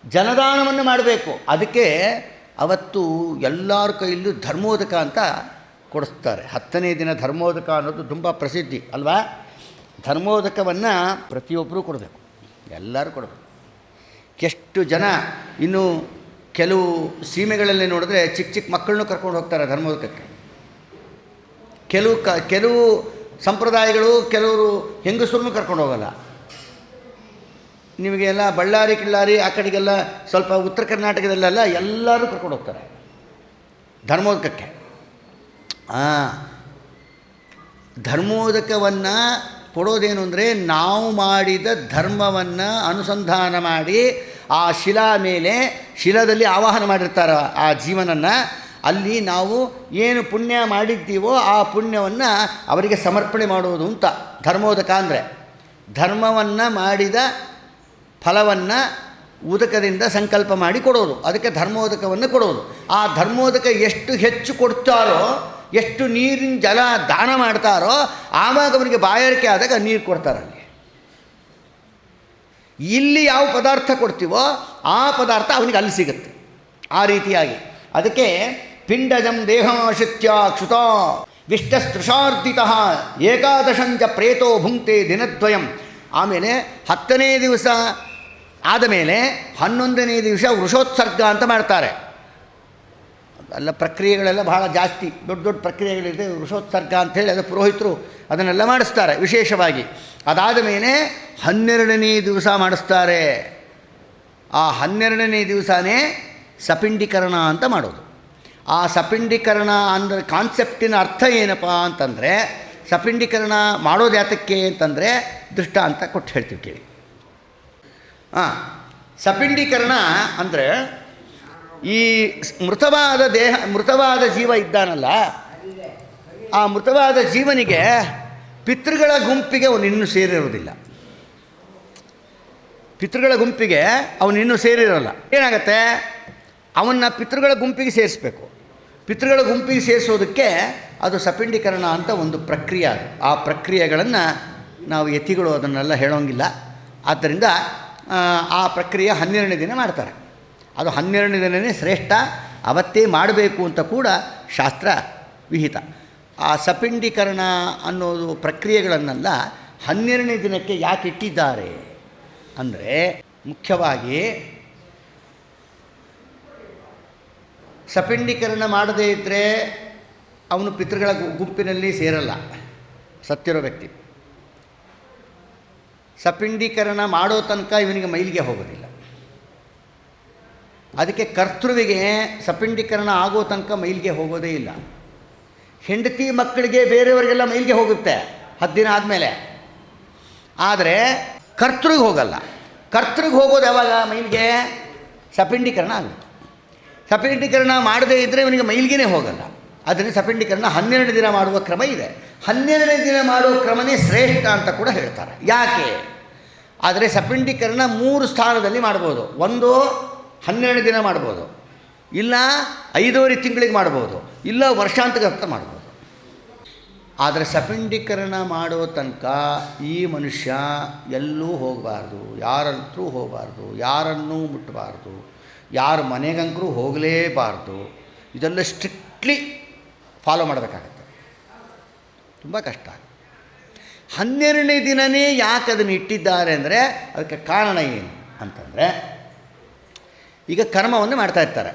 ಜನದಾನವನ್ನು ಮಾಡಬೇಕು. ಅದಕ್ಕೆ ಅವತ್ತು ಎಲ್ಲರ ಕೈಯಲ್ಲೂ ಧರ್ಮೋದಕ ಅಂತ ಕೊಡಿಸ್ತಾರೆ. ಹತ್ತನೇ ದಿನ ಧರ್ಮೋದಕ ಅನ್ನೋದು ತುಂಬ ಪ್ರಸಿದ್ಧಿ, ಅಲ್ವಾ? ಧರ್ಮೋದಕವನ್ನು ಪ್ರತಿಯೊಬ್ಬರೂ ಕೊಡಬೇಕು, ಎಲ್ಲರೂ ಕೊಡಬೇಕು. ಎಷ್ಟು ಜನ ಇನ್ನು ಕೆಲವು ಸೀಮೆಗಳಲ್ಲಿ ನೋಡಿದ್ರೆ ಚಿಕ್ಕ ಚಿಕ್ಕ ಮಕ್ಕಳನ್ನೂ ಕರ್ಕೊಂಡು ಹೋಗ್ತಾರೆ ಧರ್ಮೋದಕಕ್ಕೆ. ಕೆಲವು ಕ, ಕೆಲವು ಸಂಪ್ರದಾಯಗಳು ಕೆಲವರು ಹೆಂಗಸರನ್ನು ಕರ್ಕೊಂಡು ಹೋಗಲ್ಲ. ನಿಮಗೆಲ್ಲ ಬಳ್ಳಾರಿ, ಕಿಳ್ಳಾರಿ, ಆ ಕಡೆಗೆಲ್ಲ ಸ್ವಲ್ಪ ಉತ್ತರ ಕರ್ನಾಟಕದಲ್ಲೆಲ್ಲ ಎಲ್ಲರೂ ಕರ್ಕೊಂಡು ಹೋಗ್ತಾರೆ. ಧರ್ಮೋದಕಕ್ಕೆ. ಧರ್ಮೋದಕವನ್ನು ಕೊಡೋದೇನು ಅಂದರೆ ನಾವು ಮಾಡಿದ ಧರ್ಮವನ್ನು ಅನುಸಂಧಾನ ಮಾಡಿ ಆ ಶಿಲಾ ಮೇಲೆ, ಶಿಲಾದಲ್ಲಿ ಆವಾಹನ ಮಾಡಿರ್ತಾರೆ ಆ ಜೀವನನ್ನು. ಅಲ್ಲಿ ನಾವು ಏನು ಪುಣ್ಯ ಮಾಡಿದ್ದೀವೋ ಆ ಪುಣ್ಯವನ್ನು ಅವರಿಗೆ ಸಮರ್ಪಣೆ ಮಾಡುವುದು ಅಂತ. ಧರ್ಮೋದಕ ಅಂದರೆ ಧರ್ಮವನ್ನು ಮಾಡಿದ ಫಲವನ್ನು ಉದಕದಿಂದ ಸಂಕಲ್ಪ ಮಾಡಿ ಕೊಡೋದು. ಅದಕ್ಕೆ ಧರ್ಮೋದಕವನ್ನು ಕೊಡೋದು. ಆ ಧರ್ಮೋದಕ ಎಷ್ಟು ಹೆಚ್ಚು ಕೊಡ್ತಾರೋ, ಎಷ್ಟು ನೀರಿನ ಜಲ ದಾನ ಮಾಡ್ತಾರೋ, ಆವಾಗ ಅವನಿಗೆ ಬಾಯಾರಿಕೆ ಆದಾಗ ನೀರು ಕೊಡ್ತಾರಲ್ಲಿ ಇಲ್ಲಿ ಯಾವ ಪದಾರ್ಥ ಕೊಡ್ತೀವೋ, ಆ ಪದಾರ್ಥ ಅವನಿಗೆ ಅಲ್ಲಿ ಸಿಗುತ್ತೆ. ಆ ರೀತಿಯಾಗಿ. ಅದಕ್ಕೆ ಪಿಂಡಜಂ ದೇಹಾಶಿತ್ಯ ಕ್ಷುತ ವಿಷ್ಟಸ್ತೃಷಾರ್ಧಿತ ಏಕಾದಶಂಚ ಪ್ರೇತೋ ಭುಂಕ್ತೆ ದಿನದ್ವಯಂ. ಆಮೇಲೆ ಹತ್ತನೇ ದಿವಸ ಆದಮೇಲೆ ಹನ್ನೊಂದನೇ ದಿವಸ ವೃಷೋತ್ಸರ್ಗ ಅಂತ ಮಾಡ್ತಾರೆ. ಅಲ್ಲ, ಪ್ರಕ್ರಿಯೆಗಳೆಲ್ಲ ಬಹಳ ಜಾಸ್ತಿ, ದೊಡ್ಡ ದೊಡ್ಡ ಪ್ರಕ್ರಿಯೆಗಳಿದೆ, ವೃಷೋತ್ಸರ್ಗ ಅಂಥೇಳಿ ಅದು ಪುರೋಹಿತರು ಅದನ್ನೆಲ್ಲ ಮಾಡಿಸ್ತಾರೆ ವಿಶೇಷವಾಗಿ. ಅದಾದ ಮೇಲೆ ಹನ್ನೆರಡನೇ ದಿವಸ ಮಾಡಿಸ್ತಾರೆ. ಆ ಹನ್ನೆರಡನೇ ದಿವಸನೇ ಸಪಿಂಡೀಕರಣ ಅಂತ ಮಾಡೋದು. ಆ ಸಪಿಂಡೀಕರಣ ಅಂದರೆ ಕಾನ್ಸೆಪ್ಟಿನ ಅರ್ಥ ಏನಪ್ಪ ಅಂತಂದರೆ, ಸಪಿಂಡೀಕರಣ ಮಾಡೋದು ಯಾತಕ್ಕೆ ಅಂತಂದರೆ ದೃಷ್ಟಾಂತ ಕೊಟ್ಟು ಹೇಳ್ತೀವಿ ಕೇಳಿ. ಹಾಂ ಸಪಿಂಡೀಕರಣ ಅಂದರೆ ಈ ಮೃತವಾದ ದೇಹ, ಮೃತವಾದ ಜೀವ ಇದ್ದಾನಲ್ಲ, ಆ ಮೃತವಾದ ಜೀವನಿಗೆ ಪಿತೃಗಳ ಗುಂಪಿಗೆ ಅವನು ಇನ್ನೂ ಸೇರಿರೋದಿಲ್ಲ. ಪಿತೃಗಳ ಗುಂಪಿಗೆ ಅವನು ಇನ್ನೂ ಸೇರಿರೋಲ್ಲ. ಏನಾಗತ್ತೆ? ಅವನ್ನ ಪಿತೃಗಳ ಗುಂಪಿಗೆ ಸೇರಿಸ್ಬೇಕು. ಪಿತೃಗಳ ಗುಂಪಿಗೆ ಸೇರಿಸೋದಕ್ಕೆ ಅದು ಸಪಿಂಡೀಕರಣ ಅಂತ ಒಂದು ಪ್ರಕ್ರಿಯೆ ಅದು. ಆ ಪ್ರಕ್ರಿಯೆಗಳನ್ನು ನಾವು ಯತಿಗಳು ಅದನ್ನೆಲ್ಲ ಹೇಳೋಂಗಿಲ್ಲ. ಆದ್ದರಿಂದ ಆ, ಪ್ರಕ್ರಿಯೆ ಹನ್ನೆರಡನೇ ದಿನ ಮಾಡ್ತಾರೆ. ಅದು ಹನ್ನೆರಡನೇ ದಿನವೇ ಶ್ರೇಷ್ಠ ಅವತ್ತೇ ಮಾಡಬೇಕು ಅಂತ ಕೂಡ ಶಾಸ್ತ್ರ ವಿಹಿತ. ಆ ಸಪಿಂಡೀಕರಣ ಅನ್ನೋದು ಪ್ರಕ್ರಿಯೆಗಳನ್ನೆಲ್ಲ ಹನ್ನೆರಡನೇ ದಿನಕ್ಕೆ ಯಾಕೆ ಇಟ್ಟಿದ್ದಾರೆ ಅಂದರೆ ಮುಖ್ಯವಾಗಿ ಸಪಿಂಡೀಕರಣ ಮಾಡದೇ ಇದ್ದರೆ ಅವನು ಪಿತೃಗಳ ಗುಂಪಿನಲ್ಲಿ ಸೇರಲ್ಲ ಸತ್ತಿರೋ ವ್ಯಕ್ತಿ. ಸಪಿಂಡೀಕರಣ ಮಾಡೋ ತನಕ ಇವನಿಗೆ ಮೈಲಿಗೆ ಹೋಗೋದಿಲ್ಲ. ಅದಕ್ಕೆ ಕರ್ತೃವಿಗೆ ಸಪಿಂಡೀಕರಣ ಆಗೋ ತನಕ ಮೈಲಿಗೆ ಹೋಗೋದೇ ಇಲ್ಲ. ಹೆಂಡತಿ ಮಕ್ಕಳಿಗೆ ಬೇರೆಯವರಿಗೆಲ್ಲ ಮೈಲಿಗೆ ಹೋಗುತ್ತೆ ಹತ್ತು ದಿನ ಆದಮೇಲೆ. ಆದರೆ ಕರ್ತೃಗೆ ಹೋಗಲ್ಲ. ಕರ್ತೃಗೆ ಹೋಗೋದು ಯಾವಾಗ? ಮೈಲಿಗೆ ಸಪಿಂಡೀಕರಣ ಆಗುತ್ತೆ. ಸಪಿಂಡೀಕರಣ ಮಾಡದೇ ಇದ್ದರೆ ಇವನಿಗೆ ಮೈಲಿಗೆನೇ ಹೋಗಲ್ಲ. ಅದರಿಂದ ಸಪಿಂಡೀಕರಣ ಹನ್ನೆರಡು ದಿನ ಮಾಡುವ ಕ್ರಮ ಇದೆ. ಹನ್ನೆರಡನೇ ದಿನ ಮಾಡುವ ಕ್ರಮನೇ ಶ್ರೇಷ್ಠ ಅಂತ ಕೂಡ ಹೇಳ್ತಾರೆ. ಯಾಕೆ? ಆದರೆ ಸಪಿಂಡೀಕರಣ ಮೂರು ಸ್ಥಾನದಲ್ಲಿ ಮಾಡ್ಬೋದು. ಒಂದು ಹನ್ನೆರಡು ದಿನ ಮಾಡ್ಬೋದು. ಇಲ್ಲ ಐದೂವರೆ ತಿಂಗಳಿಗೆ ಮಾಡ್ಬೋದು. ಇಲ್ಲ ವರ್ಷಾಂತಗತ ಮಾಡ್ಬೋದು. ಆದರೆ ಸಪಿಂಡೀಕರಣ ಮಾಡೋ ತನಕ ಈ ಮನುಷ್ಯ ಎಲ್ಲೂ ಹೋಗಬಾರ್ದು. ಯಾರಂತ್ರೂ ಹೋಗಬಾರ್ದು. ಯಾರನ್ನೂ ಮುಟ್ಟಬಾರ್ದು ಯಾರ ಮನೆಗಂಕರೂ ಹೋಗಲೇಬಾರ್ದು. ಇದೆಲ್ಲ ಸ್ಟ್ರಿಕ್ಟ್ಲಿ ಫಾಲೋ ಮಾಡಬೇಕಾಗತ್ತೆ. ತುಂಬ ಕಷ್ಟ ಹನ್ನೆರಡನೇ ದಿನವೇ ಯಾಕೆ ಅದನ್ನು ಇಟ್ಟಿದ್ದಾರೆ ಅಂದರೆ ಅದಕ್ಕೆ ಕಾರಣ ಏನು ಅಂತಂದರೆ, ಈಗ ಕರ್ಮವನ್ನು ಮಾಡ್ತಾ ಇರ್ತಾರೆ.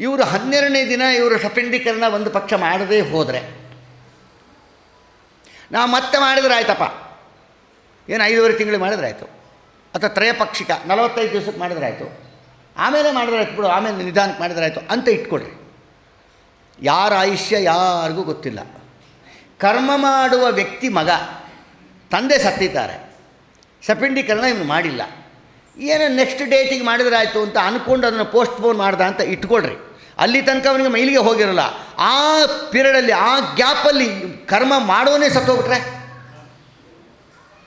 ಇವರು ಹನ್ನೆರಡನೇ ದಿನ ಇವರು ಸಪಿಂಡೀಕರಣ ಒಂದು ಪಕ್ಷ ಮಾಡದೇ ಹೋದರೆ ನಾವು ಮತ್ತೆ ಮಾಡಿದ್ರೆ ಆಯ್ತಪ್ಪ. ಏನು ಐದೂವರೆ ತಿಂಗಳು ಮಾಡಿದ್ರೆ ಆಯಿತು. ಅಥವಾ ತ್ರಯಪಕ್ಷಿಕ ನಲವತ್ತೈದು ದಿವಸಕ್ಕೆ ಮಾಡಿದ್ರೆ ಆಯಿತು. ಆಮೇಲೆ ಮಾಡಿದ್ರೆ ಆಯ್ತು ಬಿಡು, ಆಮೇಲೆ ನಿಧಾನಕ್ಕೆ ಮಾಡಿದ್ರೆ ಆಯಿತು ಅಂತ ಇಟ್ಕೊಳ್ರಿ. ಯಾರ ಆಯುಷ್ಯ ಯಾರಿಗೂ ಗೊತ್ತಿಲ್ಲ. ಕರ್ಮ ಮಾಡುವ ವ್ಯಕ್ತಿ ಮಗ, ತಂದೆ ಸತ್ತಿದ್ದಾರೆ. ಸಪಿಂಡೀಕರಣ ಇವನು ಮಾಡಿಲ್ಲ. ಏನೋ ನೆಕ್ಸ್ಟ್ ಡೇಟಿಗೆ ಮಾಡಿದ್ರೆ ಆಯಿತು ಅಂತ ಅಂದ್ಕೊಂಡು ಅದನ್ನು ಪೋಸ್ಟ್ಪೋನ್ ಮಾಡ್ದ ಅಂತ ಇಟ್ಕೊಳ್ರಿ. ಅಲ್ಲಿ ತನಕ ಅವನಿಗೆ ಮೈಲಿಗೆ ಹೋಗಿರಲ್ಲ. ಆ ಪೀರಿಯಡಲ್ಲಿ ಆ ಗ್ಯಾಪಲ್ಲಿ ಕರ್ಮ ಮಾಡೋನೇ ಸತ್ತೋಗ್ಬಿಟ್ರೆ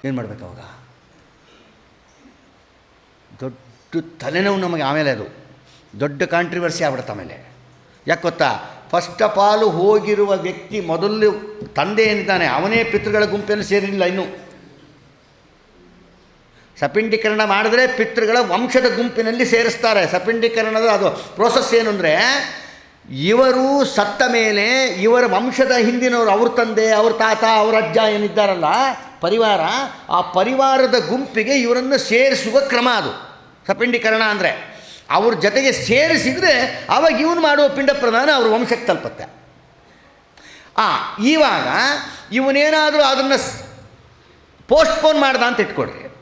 ಏನು ಮಾಡಬೇಕು ಅವಾಗ? ದೊಡ್ಡ ತಲೆನೋವು ನಮಗೆ ಆಮೇಲೆ ಅದು. ದೊಡ್ಡ ಕಾಂಟ್ರಿವರ್ಸಿ ಆಗ್ಬಿಡುತ್ತೆ ಆಮೇಲೆ. ಯಾಕೆ ಗೊತ್ತಾ? ಫಸ್ಟ್ ಆಫ್ ಆಲ್ ಹೋಗಿರುವ ವ್ಯಕ್ತಿ ಮೊದಲು ತಂದೆ ಏನಿದ್ದಾನೆ, ಅವನೇ ಪಿತೃಗಳ ಗುಂಪನ್ನು ಸೇರಿಲ್ಲ ಇನ್ನು. ಸಪಿಂಡೀಕರಣ ಮಾಡಿದ್ರೆ ಪಿತೃಗಳ ವಂಶದ ಗುಂಪಿನಲ್ಲಿ ಸೇರಿಸ್ತಾರೆ. ಸಪಿಂಡೀಕರಣದ ಅದು ಪ್ರೋಸೆಸ್ ಏನು ಅಂದರೆ, ಇವರು ಸತ್ತ ಮೇಲೆ ಇವರ ವಂಶದ ಹಿಂದಿನವರು, ಅವ್ರ ತಂದೆ, ಅವ್ರ ತಾತ, ಅವ್ರ ಅಜ್ಜ ಏನಿದ್ದಾರಲ್ಲ, ಪರಿವಾರ, ಆ ಪರಿವಾರದ ಗುಂಪಿಗೆ ಇವರನ್ನು ಸೇರಿಸುವ ಕ್ರಮ ಅದು. ಸಪಿಂಡೀಕರಣ ಅಂದರೆ. ಅವ್ರ ಜೊತೆಗೆ ಸೇರಿಸಿದರೆ ಅವಾಗ ಇವನು ಮಾಡುವ ಪಿಂಡ ಪ್ರಧಾನ ಅವ್ರ ವಂಶಕ್ಕೆ ತಲುಪತ್ತೆ. ಆ, ಇವಾಗ ಇವನೇನಾದರೂ ಅದನ್ನು ಪೋಸ್ಟ್ಪೋನ್ ಮಾಡ್ದ ಅಂತ ಇಟ್ಕೊಡ್ರಿ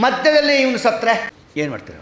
ಮಧ್ಯದಲ್ಲಿ ಇವನು ಸತ್ತರೆ, ಏನು ಮಾಡ್ತೀರ?